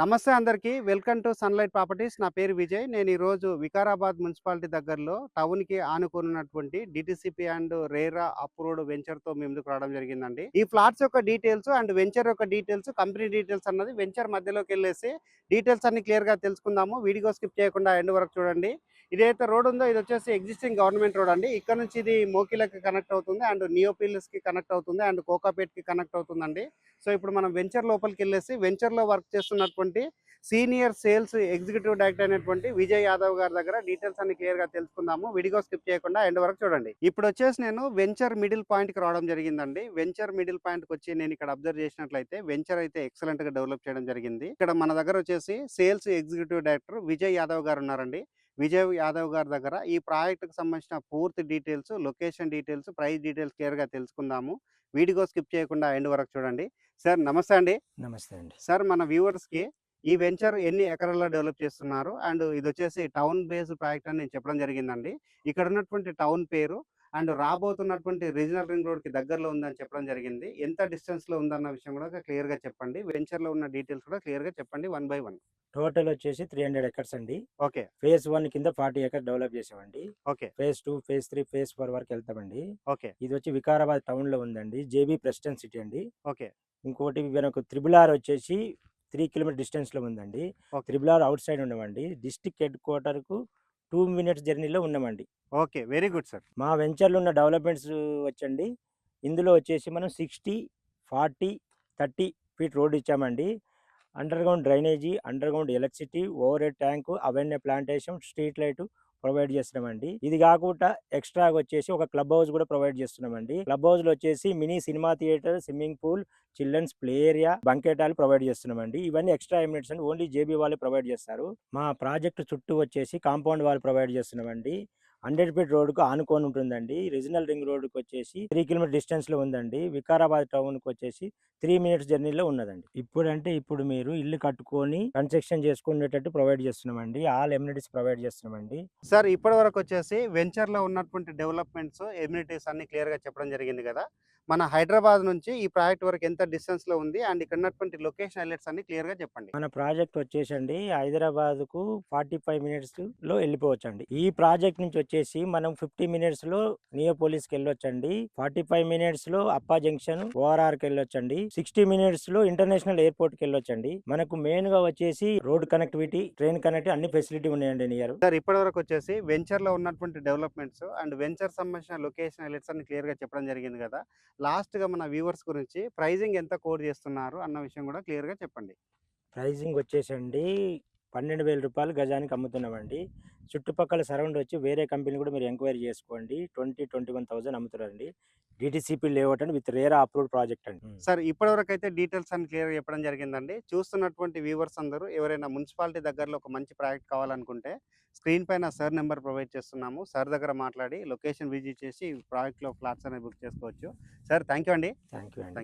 నమస్తే అందరికీ. Welcome to Sunlight Properties. నా పేరు విజయ్. నేను ఈరోజు వికారాబాద్ మున్సిపాలిటీ దగ్గరలో టౌన్కి ఆనుకున్నటువంటి డిటిసిపి అండ్ రేరా అప్రూవ్డ్ వెంచర్తో ముందుకు రావడం జరిగిందండి. ఈ ఫ్లాట్స్ యొక్క డీటెయిల్స్ అండ్ వెంచర్ యొక్క డీటెయిల్స్ కంపెనీ డీటెయిల్స్ అన్నది వెంచర్ మధ్యలోకి వెళ్ళేసి డీటెయిల్స్ అన్ని క్లియర్గా తెలుసుకుందాము. వీడియో స్కిప్ చేయకుండా ఎండ్ వరకు చూడండి. ఇదైతే రోడ్ ఉందో ఇది వచ్చేసి ఎగ్జిస్టింగ్ గవర్నమెంట్ రోడ్ అండి. ఇక్కడ నుంచి ఇది మోకిలకి కనెక్ట్ అవుతుంది అండ్ నియోపిల్స్కి కనెక్ట్ అవుతుంది అండ్ కోకాపేట్కి కనెక్ట్ అవుతుందండి. సో ఇప్పుడు మనం వెంచర్ లోపలికి వెళ్ళేసి వెంచర్లో వర్క్ చేస్తున్నటువంటి సీనియర్ సేల్స్ ఎగ్జిక్యూటివ్ డైరెక్టర్ అయినటువంటి విజయ్ యాదవ్ గారి దగ్గర డీటెయిల్స్ అన్ని క్లియర్గా తెలుసుకుందాము. వీడియో స్కిప్ చేయకుండా ఎండ్ వరకు చూడండి. ఇప్పుడు వచ్చేసి నేను వెంచర్ మిడిల్ పాయింట్కి రావడం జరిగిందండి. వెంచర్ మిడిల్ పాయింట్కి వచ్చి నేను ఇక్కడ అబ్జర్వ్ చేసినట్లయితే వెంచర్ అయితే ఎక్సలెంట్గా డెవలప్ చేయడం జరిగింది. ఇక్కడ మన దగ్గర వచ్చేసి sales executive director Vijay Yadav garu ఉన్నారండి. విజయ్ యాదవ్ గారి దగ్గర ఈ ప్రాజెక్టుకు సంబంధించిన పూర్తి details location details price details క్లియర్గా తెలుసుకుందాము. వీడియో స్కిప్ చేయకుండా ఎండ్ వరకు చూడండి. సార్ నమస్తే అండి. నమస్తే అండి. సార్ మన వ్యూవర్స్కి ఈ వెంచర్ ఎన్ని ఎకరాల్లో డెవలప్ చేస్తున్నారు? అండ్ ఇది వచ్చేసి టౌన్ బేస్డ్ ప్రాజెక్ట్ అని నేను చెప్పడం జరిగిందండి. ఇక్కడ ఉన్నటువంటి టౌన్ పేరు అండ్ రాబోతున్నటువంటి రీజనల్ రింగ్ రోడ్కి దగ్గరలో ఉందని చెప్పడం జరిగింది. ఎంత డిస్టెన్స్లో ఉందన్న విషయం కూడా క్లియర్గా చెప్పండి. వెంచర్లో ఉన్న డీటెయిల్స్ కూడా క్లియర్గా చెప్పండి వన్ బై వన్. టోటల్ వచ్చేసి త్రీ హండ్రెడ్ ఎకర్స్ అండి. ఓకే. ఫేజ్ వన్ కింద ఫార్టీ ఎకర్ డెవలప్ చేసామండి. Okay. Phase two phase three phase four వరకు వెళ్తామండి. ఓకే. ఇది వచ్చి వికారాబాద్ టౌన్లో ఉందండి. జేబీ ప్రెసిడెంట్ సిటీ అండి. ఓకే. ఇంకోటి మనకు త్రిబుల్ ఆర్ వచ్చేసి త్రీ కిలోమీటర్ డిస్టెన్స్లో ఉందండి. త్రిబుల్ ఆర్ అవుట్ సైడ్ ఉన్నామండి డిస్టిక్ హెడ్ క్వార్టర్కు టూ మినిట్స్ జర్నీలో ఉన్నామండి. ఓకే. Very good sir. మా వెంచర్లో ఉన్న డెవలప్మెంట్స్ వచ్చండి. ఇందులో వచ్చేసి మనం sixty forty thirty feet road ఇచ్చామండి. Underground drainage underground electricity overhead tank avenue plantation street light provide చేస్తున్నామండి. ఇది కాకుండా ఎక్స్ట్రా వచ్చేసి ఒక క్లబ్ హౌస్ కూడా ప్రొవైడ్ చేస్తున్నామండి. క్లబ్ హౌస్లో వచ్చేసి mini cinema theatre swimming pool children's play area banquet provide చేస్తున్నామండి. ఇవన్నీ ఎక్స్ట్రా ఎమినెట్స్ అండి ఓన్లీ జేబీ వాళ్ళే ప్రొవైడ్ చేస్తారు. మా ప్రాజెక్ట్ చుట్టూ వచ్చేసి కాంపౌండ్ వాళ్ళు ప్రొవైడ్ చేస్తున్నామండి. హండ్రెడ్ ఫీట్ రోడ్కు ఆనుకొని ఉంటుందండి. రీజనల్ రింగ్ రోడ్కి వచ్చేసి త్రీ కిలోమీటర్ డిస్టెన్స్లో ఉందండి. వికారాబాద్ టౌన్కి వచ్చేసి త్రీ మినిట్స్ జర్నీలో ఉన్నదండి. ఇప్పుడు అంటే ఇప్పుడు మీరు ఇల్లు కట్టుకొని కన్స్ట్రక్షన్ చేసుకునేటట్టు ప్రొవైడ్ చేస్తున్నామండి. ఆల్ ఎమ్యూనిటీస్ ప్రొవైడ్ చేస్తున్నామండి. సార్ ఇప్పటి వరకు వచ్చేసి వెంచర్లో ఉన్నటువంటి డెవలప్మెంట్స్ ఎమ్యూనిటీస్ అన్ని క్లియర్గా చెప్పడం జరిగింది కదా! మన హైదరాబాద్ నుంచి ఈ ప్రాజెక్ట్ వరకు ఎంత డిస్టెన్స్లో ఉంది? అండ్ ఇక్కడ ఉన్నటువంటి లొకేషన్ హైలైట్స్ అన్ని క్లియర్గా చెప్పండి. మన ప్రాజెక్ట్ వచ్చేసండి హైదరాబాద్కు ఫార్టీ ఫైవ్ మినిట్స్లో వెళ్ళిపోవచ్చండి. ఈ ప్రాజెక్ట్ నుంచి వచ్చేసి మనం ఫిఫ్టీ మినిట్స్లో నియోపోలిస్కి వెళ్ళొచ్చండి ఫార్టీ ఫైవ్ మినిట్స్లో అప్పా జంక్షన్ ఓఆర్ఆర్కి వెళ్ళొచ్చండి సిక్స్టీ మినిట్స్లో ఇంటర్నేషనల్ ఎయిర్పోర్ట్కి వెళ్ళొచ్చండి మనకు మెయిన్గా వచ్చేసి రోడ్ కనెక్టివిటీ ట్రైన్ కనెక్టివిటీ అన్ని ఫెసిలిటీ ఉన్నాయండి నియర్. సార్ ఇప్పటి వరకు వచ్చేసి వెంచర్లో ఉన్నటువంటి డెవలప్మెంట్స్ అండ్ వెంచర్ సంబంధించిన లొకేషన్ హైలైట్స్ అన్ని క్లియర్గా చెప్పడం జరిగింది కదా! లాస్ట్గా మన వ్యూవర్స్ గురించి ప్రైజింగ్ ఎంత కోడ్ చేస్తున్నారు అన్న విషయం కూడా క్లియర్గా చెప్పండి. ప్రైజింగ్ వచ్చేసండి పన్నెండు వేల రూపాయలు గజానికి అమ్ముతున్నామండి. చుట్టుపక్కల సరౌండ్ వచ్చి వేరే కంపెనీ కూడా మీరు ఎంక్వైరీ చేసుకోండి. ట్వంటీ ట్వంటీ వన్ థౌసండ్ అమ్ముతున్నారండి. డిటిసిపి లేఅవుట్ అండి విత్ రేరా అప్రూవ్డ్ ప్రాజెక్ట్ అండి. సార్ ఇప్పటి వరకు అయితే డీటెయిల్స్ అన్ని క్లియర్ చెప్పడం జరిగిందండి. చూస్తున్నటువంటి వ్యూవర్స్ అందరూ ఎవరైనా మున్సిపాలిటీ దగ్గరలో ఒక మంచి ప్రాజెక్ట్ కావాలనుకుంటే స్క్రీన్ పైన సార్ నెంబర్ ప్రొవైడ్ చేస్తున్నాము. సార్ దగ్గర మాట్లాడి లొకేషన్ విజిట్ చేసి ప్రాజెక్ట్లో ఫ్లాట్స్ అనేది బుక్ చేసుకోవచ్చు. సార్ థ్యాంక్ యూ అండి. థ్యాంక్ యూ అండి. Thank you